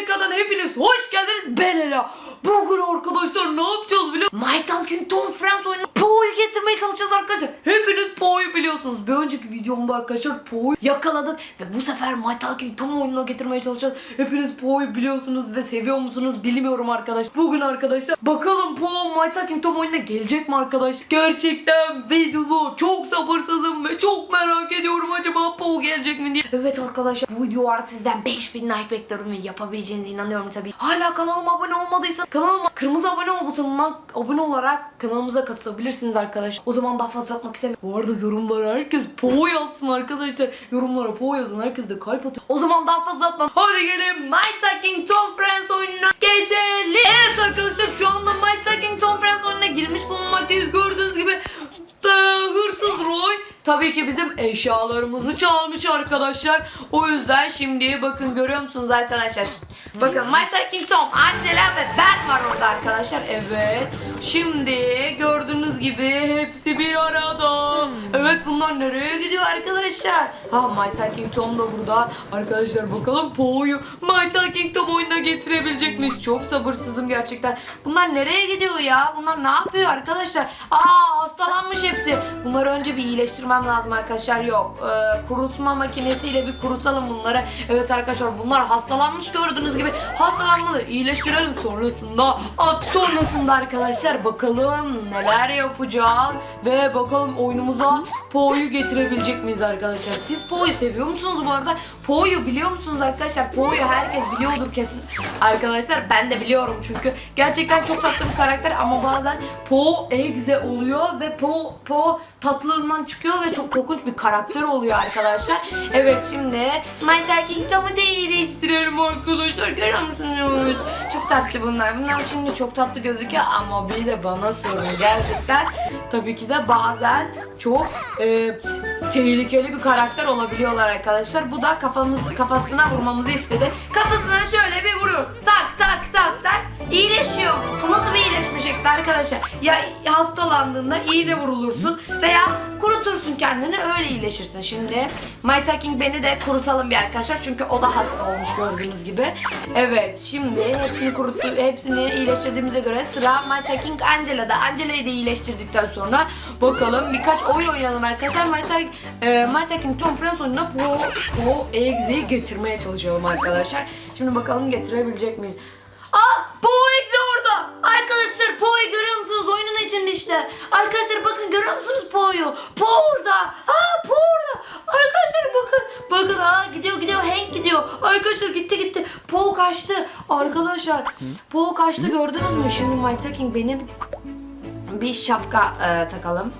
tekrardan hepiniz hoş geldiniz ben Ela. Bugün arkadaşlar ne yapacağız biliyor musunuz? My Talking Tom Friends oyununa Po'yu getirmeye çalışacağız arkadaşlar. Hepiniz Po'yu biliyorsunuz. Bir önceki videomda arkadaşlar Po'yu yakaladık ve bu sefer My Talking Tom oyununa getirmeye çalışacağız. Hepiniz Po'yu biliyorsunuz ve seviyor musunuz bilmiyorum arkadaş. Bugün arkadaşlar bakalım Po My Talking Tom oyununa gelecek mi arkadaş? Gerçekten videolu çok sabırsızım ve çok merak ediyorum acaba Po gelecek mi diye. Evet arkadaşlar bu video artık sizden 5000 like bekliyorum ve yapabileceğinize inanıyorum tabii. Hala kanalıma abone olmadıysan kanalıma kırmızı abone ol butonundan abone olarak kanalımıza katılabilirsiniz arkadaşlar. O zaman daha fazla atmak istemiyorum. Bu arada yorumlara herkes Po yazsın arkadaşlar. Yorumlara Po yazın herkes de kalp atın. O zaman daha fazla atmam. Hadi gelin My Talking Tom Friends oyununa geçelim. Evet arkadaşlar şu anda My Talking Tom Friends oyununa girmiş bulunmaktayız. Gördüğünüz gibi hırsız Roy tabii ki bizim eşyalarımızı çalmış arkadaşlar. O yüzden şimdi bakın görüyor musunuz arkadaşlar? Bakın My Talking Tom, Angela ve ben var orada arkadaşlar. Evet. Şimdi gördüğünüz gibi hepsi bir arada. Evet bunlar nereye gidiyor arkadaşlar? Ha My Talking Tom da burada. Arkadaşlar bakalım Po'yu My Talking Tom oyununa getirebilecek miyiz? Çok sabırsızım gerçekten. Bunlar nereye gidiyor ya? Bunlar ne yapıyor arkadaşlar? Aa hastalanmış hepsi. Bunları önce bir iyileştirmem lazım arkadaşlar. Yok. Ee, kurutma makinesiyle bir kurutalım bunları. Evet arkadaşlar bunlar hastalanmış gördüğünüz gibi. Hastalanmalı. İyileştirelim sonrasında. At sonrasında arkadaşlar bakalım neler yapacağız. Ve bakalım oyunumuza Po'yu getirebilecek miyiz arkadaşlar? Siz Po'yu seviyor musunuz bu arada? Po'yu biliyor musunuz arkadaşlar? Po'yu herkes biliyordur kesin. Arkadaşlar ben de biliyorum çünkü gerçekten çok tatlı bir karakter ama bazen Po egze oluyor ve Po Po tatlılığından çıkıyor ve çok korkunç bir karakter oluyor arkadaşlar. Evet şimdi My Talking Tom'u iyileştirelim arkadaşlar. Görüyor musunuz? Çok tatlı bunlar. Bunlar şimdi çok tatlı gözüküyor ama bir de bana sorun gerçekten. Tabii ki de bazen çok e, tehlikeli bir karakter olabiliyorlar arkadaşlar. Bu da kafamız kafasına vurmamızı istedi. Kafasına şöyle bir tak tak. İyileşiyor. Bu nasıl bir iyileşme şekli arkadaşlar? Ya hastalandığında iğne vurulursun veya kurutursun kendini öyle iyileşirsin. Şimdi My Talking beni de kurutalım bir arkadaşlar. Çünkü o da hasta olmuş gördüğünüz gibi. Evet şimdi hepsini kuruttu, hepsini iyileştirdiğimize göre sıra My Talking Angela'da. Angela'yı da iyileştirdikten sonra bakalım birkaç oyun oynayalım arkadaşlar. My Talking, e, My Talking Tom Friends oyununa Po, Po Exe'yi getirmeye çalışalım arkadaşlar. Şimdi bakalım getirebilecek miyiz? Aa! Po Exe orada! Arkadaşlar Po'yu görüyor musunuz? Oyunun içinde işte. Arkadaşlar bakın görüyor musunuz Po'yu? Po orada. Aa Po orada. Arkadaşlar bakın. Bakın aa gidiyor gidiyor. Hank gidiyor. Arkadaşlar gitti gitti. Po kaçtı. Arkadaşlar Po kaçtı gördünüz mü? Şimdi My Talking benim bir şapka e, takalım.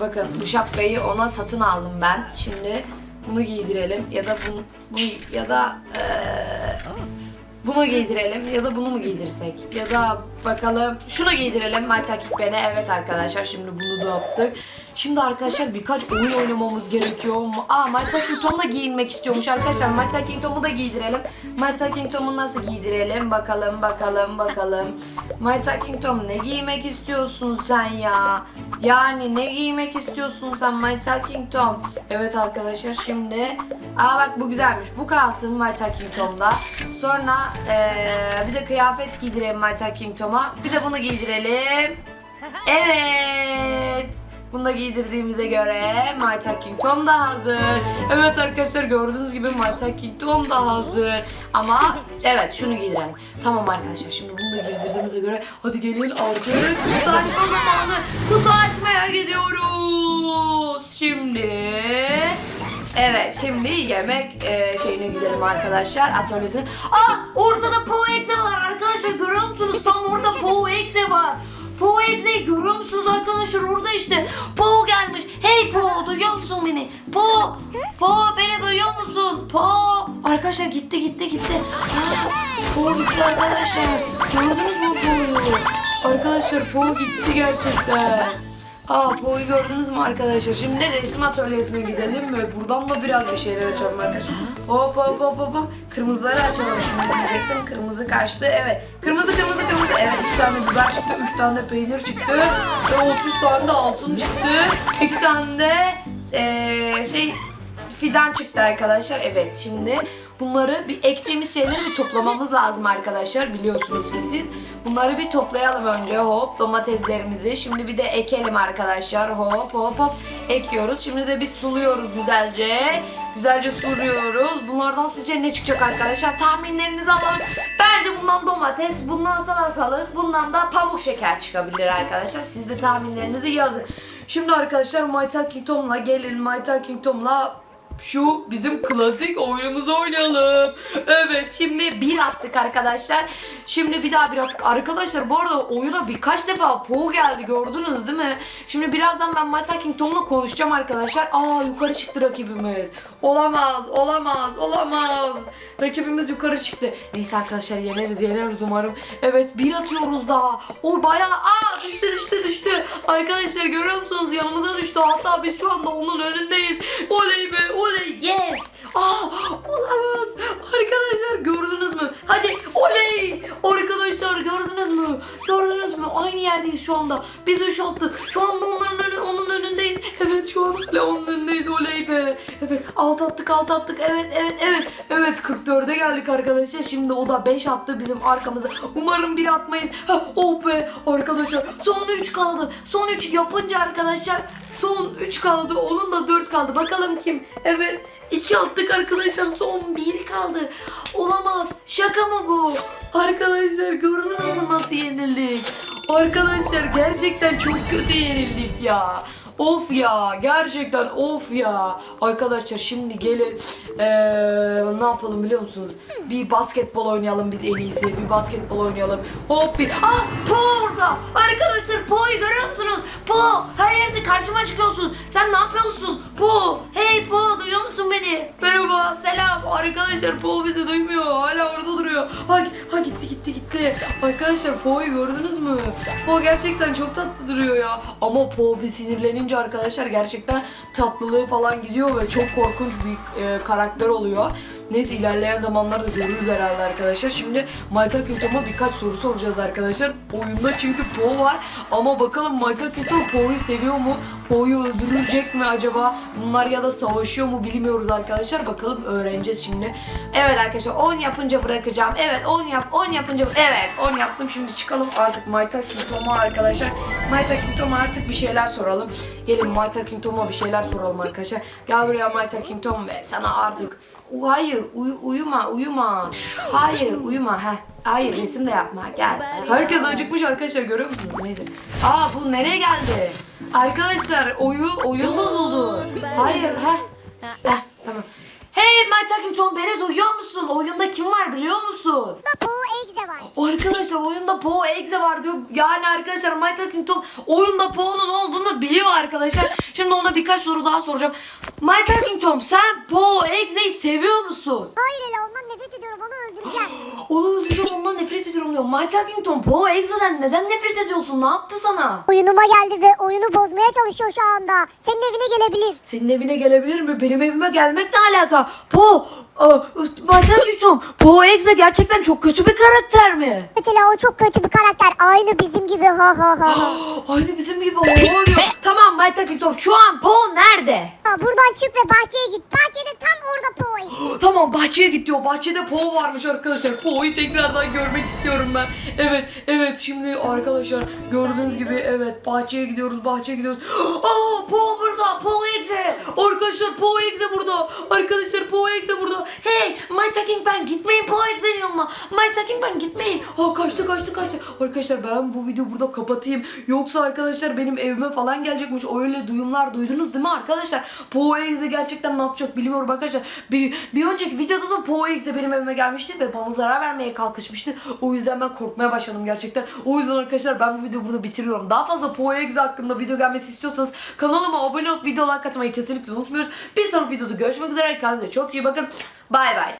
Bakın bu şapkayı ona satın aldım ben. Şimdi bunu giydirelim ya da bunu, bu ya da e, bunu giydirelim ya da bunu mu giydirsek? Ya da bakalım şunu giydirelim My Talking Ben'e. Evet arkadaşlar şimdi bunu da yaptık. Şimdi arkadaşlar birkaç oyun oynamamız gerekiyor. Aa My Talking Tom da giyinmek istiyormuş arkadaşlar. My Talking Tom'u da giydirelim. My Talking Tom'u nasıl giydirelim? Bakalım bakalım bakalım. My Talking Tom ne giymek istiyorsun sen ya? Yani ne giymek istiyorsun sen My Talking Tom? Evet arkadaşlar şimdi Aa bak bu güzelmiş. Bu kalsın My Talking Tom'da. Sonra eee, bir de kıyafet giydirelim My Talking Tom'a. Bir de bunu giydirelim. Evet. Bunu da giydirdiğimize göre My Talking Tom da hazır. Evet arkadaşlar gördüğünüz gibi My Talking Tom da hazır. Ama evet şunu giydirelim. Tamam arkadaşlar şimdi bunu da giydirdiğimize göre hadi gelin artık kutu açma zamanı. Kutu açmaya gidiyoruz. Şimdi Evet şimdi yemek e, şeyine gidelim arkadaşlar atölyesine. Aa ortada Po Exe var arkadaşlar görüyor musunuz? Tam orada Po Exe var. Po Exe'yi görüyor musunuz arkadaşlar orada işte. Po gelmiş. Hey Po duyuyor musun beni? Po Po beni duyuyor musun? Po Arkadaşlar gitti gitti gitti. Ha, po gitti arkadaşlar. Gördünüz mü Po'yu? Arkadaşlar Po gitti gerçekten. Aa Po'yu gördünüz mü arkadaşlar? Şimdi resim atölyesine gidelim mi? Buradan da biraz bir şeyler açalım arkadaşlar. Hop hop hop hop. Kırmızıları açalım şimdi diyecektim. Kırmızı kaçtı. Evet. Kırmızı kırmızı kırmızı. Evet 3 tane biber çıktı. 3 tane peynir çıktı. Ve 30 tane de altın çıktı. 2 tane de eee, şey fidan çıktı arkadaşlar. Evet şimdi bunları bir ektiğimiz şeyleri bir toplamamız lazım arkadaşlar. Biliyorsunuz ki siz. Bunları bir toplayalım önce hop domateslerimizi. Şimdi bir de ekelim arkadaşlar. Hop hop hop ekiyoruz. Şimdi de bir suluyoruz güzelce. Güzelce suluyoruz. Bunlardan sizce ne çıkacak arkadaşlar? Tahminlerinizi alalım. Bence bundan domates, bundan salatalık, bundan da pamuk şeker çıkabilir arkadaşlar. Siz de tahminlerinizi yazın. Şimdi arkadaşlar My Talking Tom'la gelin My Talking Tom'la şu bizim klasik oyunumuzu oynayalım. Evet şimdi bir attık arkadaşlar. Şimdi bir daha bir attık. Arkadaşlar bu arada oyuna birkaç defa Po geldi gördünüz değil mi? Şimdi birazdan ben My Talking Tom'la konuşacağım arkadaşlar. Aa yukarı çıktı rakibimiz. Olamaz olamaz olamaz. Rakibimiz yukarı çıktı. Neyse arkadaşlar yeneriz yeneriz umarım. Evet bir atıyoruz daha. O bayağı aa düştü düştü düştü. Arkadaşlar görüyor musunuz yanımıza düştü. Hatta biz şu anda onun önündeyiz. Oley be oley yes. Aa olamaz. Arkadaşlar gördünüz mü? Hadi oley. Arkadaşlar gördünüz mü? Gördünüz mü? Aynı yerdeyiz şu anda. Biz üç attık. Şu anda onların şu an hala onun önündeyiz. Oley be. Evet alt attık alt attık. Evet evet evet. Evet 44'e geldik arkadaşlar. Şimdi o da 5 attı bizim arkamıza. Umarım bir atmayız. Hah, oh be arkadaşlar. Son 3 kaldı. Son 3 yapınca arkadaşlar son 3 kaldı. Onun da 4 kaldı. Bakalım kim? Evet. 2 attık arkadaşlar. Son 1 kaldı. Olamaz. Şaka mı bu? Arkadaşlar gördünüz mü nasıl yenildik? Arkadaşlar gerçekten çok kötü yenildik ya. Of ya gerçekten of ya. Arkadaşlar şimdi gelin eee, ne yapalım biliyor musunuz? Bir basketbol oynayalım biz en iyisi. Bir basketbol oynayalım. Hop bir. Ah Po orada. Arkadaşlar Po'yu görüyor musunuz? Po her yerde karşıma çıkıyorsun. Sen ne yapıyorsun? Po. Hey Po duyuyor musun beni? Merhaba selam. Arkadaşlar Po bizi duymuyor. Hala orada duruyor. Ha, ha gitti gitti gitti. Arkadaşlar Po'yu gördünüz mü? Po gerçekten çok tatlı duruyor ya. Ama Po bir sinirlenince arkadaşlar gerçekten tatlılığı falan gidiyor ve çok korkunç bir e, karakter oluyor. Neyse ilerleyen zamanlarda görürüz herhalde arkadaşlar. Şimdi Mayta Kingdom'a birkaç soru soracağız arkadaşlar. Oyunda çünkü Po var. Ama bakalım Mayta Kingdom Po'yu seviyor mu? Po'yu öldürecek mi acaba? Bunlar ya da savaşıyor mu bilmiyoruz arkadaşlar. Bakalım öğreneceğiz şimdi. Evet arkadaşlar 10 yapınca bırakacağım. Evet 10 yap 10 yapınca evet 10 yaptım. Şimdi çıkalım artık Mayta Kingdom'a arkadaşlar. Mayta Kingdom'a artık bir şeyler soralım. Gelin Mayta Kingdom'a bir şeyler soralım arkadaşlar. Gel buraya Mayta Kingdom ve sana artık Hayır, uyu- uyuma, uyuma. Hayır, uyuma. Heh. Hayır, resim de yapma. Gel. Herkes acıkmış arkadaşlar görüyor musunuz? Neyse. Aa bu nereye geldi? Arkadaşlar oyun oyun bozuldu. Hayır, heh. Heh, tamam. Tom beni duyuyor musun? Oyunda kim var biliyor musun? Bu egze var. Arkadaşlar oyunda Po Exe var diyor. Yani arkadaşlar My Talking Tom oyunda Po'nun olduğunu biliyor arkadaşlar. Şimdi ona birkaç soru daha soracağım. My Talking Tom sen Po Exe'yi seviyor musun? Hayır hele ondan nefret ediyorum onu öldüreceğim. Onu öldüreceğim ondan nefret ediyorum diyor. My Talking Tom Po Exe'den neden nefret ediyorsun? Ne yaptı sana? Oyunuma geldi ve oyunu bozmaya çalışıyor şu anda. Senin evine gelebilir. Senin evine gelebilir mi? Benim evime gelmek ne alaka? Po, e, My Talking Tom, Po Exe gerçekten çok kötü bir karakter mi? Mesela o çok kötü bir karakter. Aynı bizim gibi ha ha ha. ha. Aynı bizim gibi o diyor. tamam Talking Tom şu an Po nerede? Ha, Buradan çık ve bahçeye git. Bahçede tam orada boy. Tamam bahçeye git diyor. Bahçede Po varmış arkadaşlar. Po'yu tekrardan görmek istiyorum ben. Evet, evet şimdi arkadaşlar gördüğünüz gibi evet bahçeye gidiyoruz, bahçeye gidiyoruz. Aa Po burada, Po Exe. Arkadaşlar Po Exe burada. Arkadaşlar Po Exe burada. Hey, My Talking Ben gitmeyin Po Exe'nin yanına. My Talking Ben gitmeyin. Ha kaçtı kaçtı kaçtı. Arkadaşlar ben bu videoyu burada kapatayım. Yoksa arkadaşlar benim evime falan gelecekmiş. Öyle duyumlar duydunuz değil mi arkadaşlar? Po Exe gerçekten ne yapacak bilmiyorum arkadaşlar. Bir, bir önceki videoda da Po Exe benim evime gelmişti ve bana zarar vermeye kalkışmıştı. O yüzden ben korkmaya başladım gerçekten. O yüzden arkadaşlar ben bu videoyu burada bitiriyorum. Daha fazla Po Exe hakkında video gelmesi istiyorsanız kanalıma abone olup video like atmayı kesinlikle unutmuyoruz. Bir sonraki videoda görüşmek üzere. Kendinize çok iyi bakın. Bay bay.